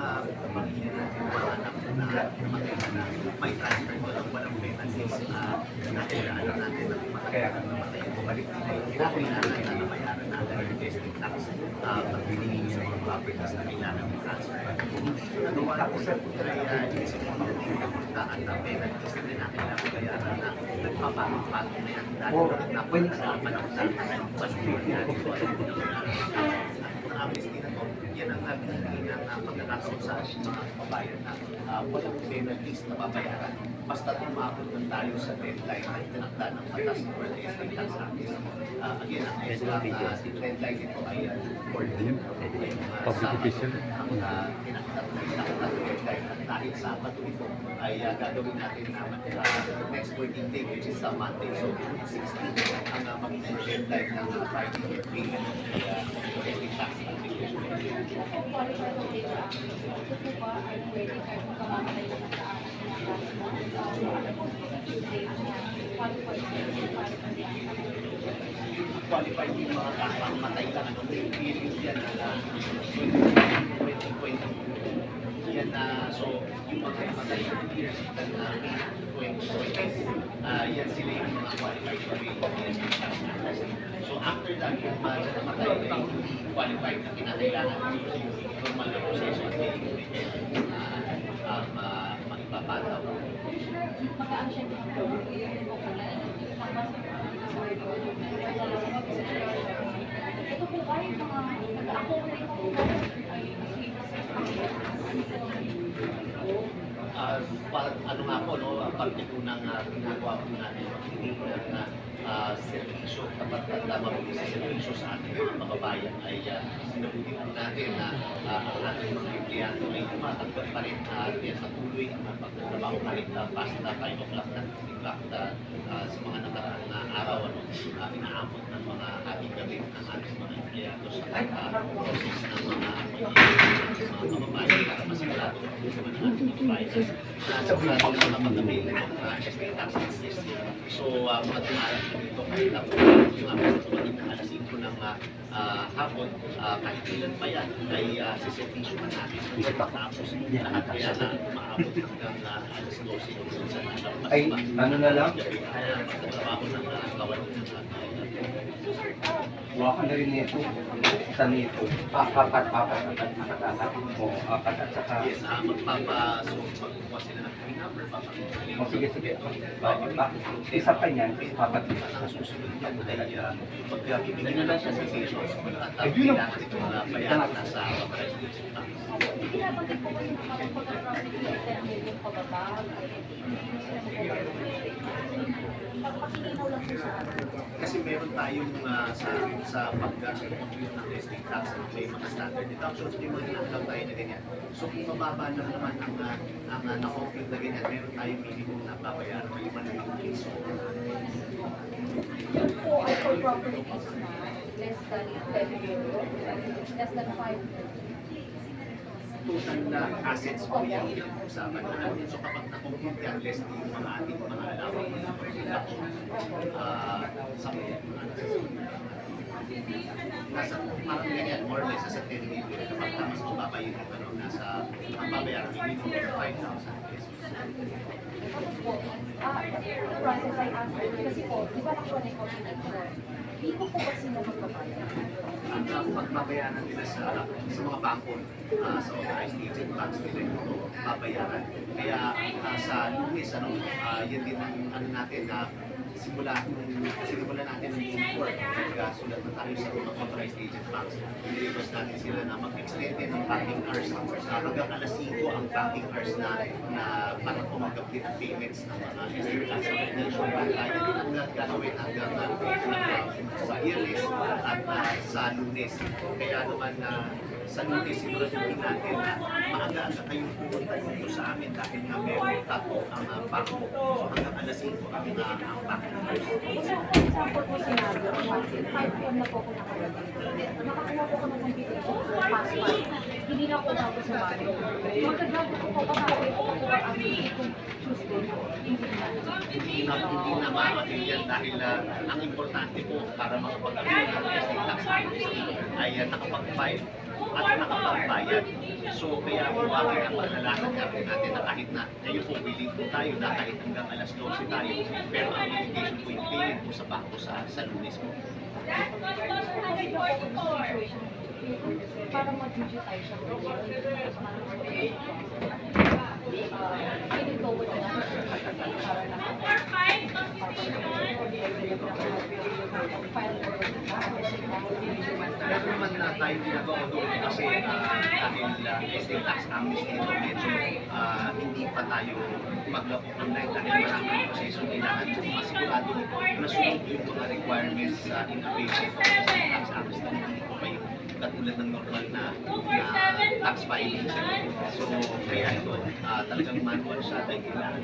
uh, pamilya natin, mga anak na namatay na may transfer ko ng walang penalties. Natin na alam natin na matagal na namatay, bumalik nila yung natin na nabayaran natin yung testing tax pag hinihingi sa mga properties na kailangan ng transfer. Nagawa ko sa kaya inisip ko mga pupuntahan na penalties na kinakailangan bayaran na nagpapalit-palit na yan. Dahil Oh, napalik sa natin, mas ko na amnesty na yan ang nagiging ng uh, pagkakaroon sa ating mga kababayan na uh, walang penalties na babayaran. Basta tumabot ng tayo sa deadline na itinakda ng batas for the estate tax act. Uh, again, ang uh, deadline nito ay uh, for the Public official. ang uh, tinakda ng deadline at dahil sa bato ito ay uh, gagawin natin naman uh, next working day which is sa Monday. So, 16 ang uh, magiging deadline ng uh, your payment ng uh, estate tax application. Qualified yung mga kapang matay lang ano period yan na 2020 yan na so yung mga matay ng years na 2020 ah yan sila yung mga qualified. years so after that yung mga namatay ay hindi qualified na kinakailangan yung normal na proseso at um, uh, maipapataw Ito po ba yung mga nag-accommodate po ba ay parang ano nga po, no, parte po ng uh, ginagawa po natin ng na uh, servisyo, kapag uh, mabili sa servisyo sa ating mga kababayan ay uh, sinabuti po natin na uh, ang ating mga empleyado ay tumatanggap pa rin uh, at yan patuloy ang pagtatrabaho kahit uh, past na 5 o'clock na. In fact, uh, uh, sa mga nakaraang uh, araw, ano, uh, inaabot ng mga ating gabi ng ating mga empleyado sa mga mga kababayan para masigurado sa na sa ng estate. So, uh, mga tumarang po dito kahit ako yung mga sa ng alas 5 ng uh, hapon, uh, kahit ilan pa yan, ay uh, siservisyo pa natin. Tapos lahat kaya na maabot hanggang uh, alas 12 yung na lampas Ay, ano na lang? Magtatrabaho ng kawan Kuha ka na rin nito. Isa nito. Apat, apat, apat, apat, apat. O, apat at saka. Yes, ah, magpapa, so magkuha sila ng PIN number, papakita O, sige, sige. Ah, ah, Isa pa niyan, apat. susunod yan ay uh, pagkakibigyan na lang siya sa station at kailangan ito na bayaran na sa. Binabanggit po ba yung mga pagka-prosecuted yung pababa? Pagpakilinaw lang po sa atin. Kasi meron tayong uh, sa sa pag-compute ng estate tax at may mga standard deductions, may mga ginagawa tayo na ganyan. So kung mababa lang naman ang, uh, ang uh, na-compute na ganyan, meron tayong minimum na babayaran ng 500 pesos. Yun po ay for properties na less than 10 euro, less than 5 total na assets po yan yung usapan natin. So kapag na-compute yan, less yung mga ating mga alawang deduction. Uh, sa nasa parang ganyan, more or less nasa 10 million. Kapag mas mababa yung ano, nasa ang babayaran minimum 5,000 pesos. Tapos po, ah, the process I asked, kasi po, di ba nakuha na yung coordinator? Di ko po ba sila magbabayad? Ang uh, pagbabayaran nila sa sa mga bangko, ah, sa authorized agent banks nila ito babayaran. Kaya ah, sa lunes, ano, ah, yan din ang ano natin na simula sinimula natin yung work, nagsulat na tayo sa mga authorized agent banks. Nililos natin sila na mag-extend din ng banking hours. Uh, hanggang alas 5 ang banking hours na, na para tumanggap din ang payments ng mga estate tax nationwide. Kaya din ang gagawin hanggang uh, sa Irish at uh, sa lunes. Kaya naman na sa lunes siguraduhin natin na maaga-aga kayong pumunta dito sa amin dahil nga meron tapo ang uh, bangko. So hanggang alas 5 ang, uh, ang hours. For example po sinabi, 5 p.m. na po ako nakalagay. Nakakuha po ko ng computer ko, 5. Hindi na ako tapos sa bahay. Magkagabi ko kasi po ako ang kung Tuesday, hindi na. hindi na hindi na dahil uh, ang importante po para makapag-avail ng estate tax ay uh, nakapag-file at nakapagbayad. So kaya po bakit ang panalangin natin natin na kahit na ngayon po willing po tayo na kahit hanggang alas 12 tayo, pero ang obligation po yung payment po sa bangko sa, sa lunes po. para mag-digitize siya. Pinito ko na para lahat. Meron naman na tayo ginagawa doon kasi uh, dahil uh, estate tax amnesty ah, hindi pa tayo maglapok ng dahil dahil maraming proseso kailangan masigurado na sunod yung requirements sa uh, in evasive of katulad ng normal na, na tax filing. So kaya ito ah, talagang manual siya dahil kailangan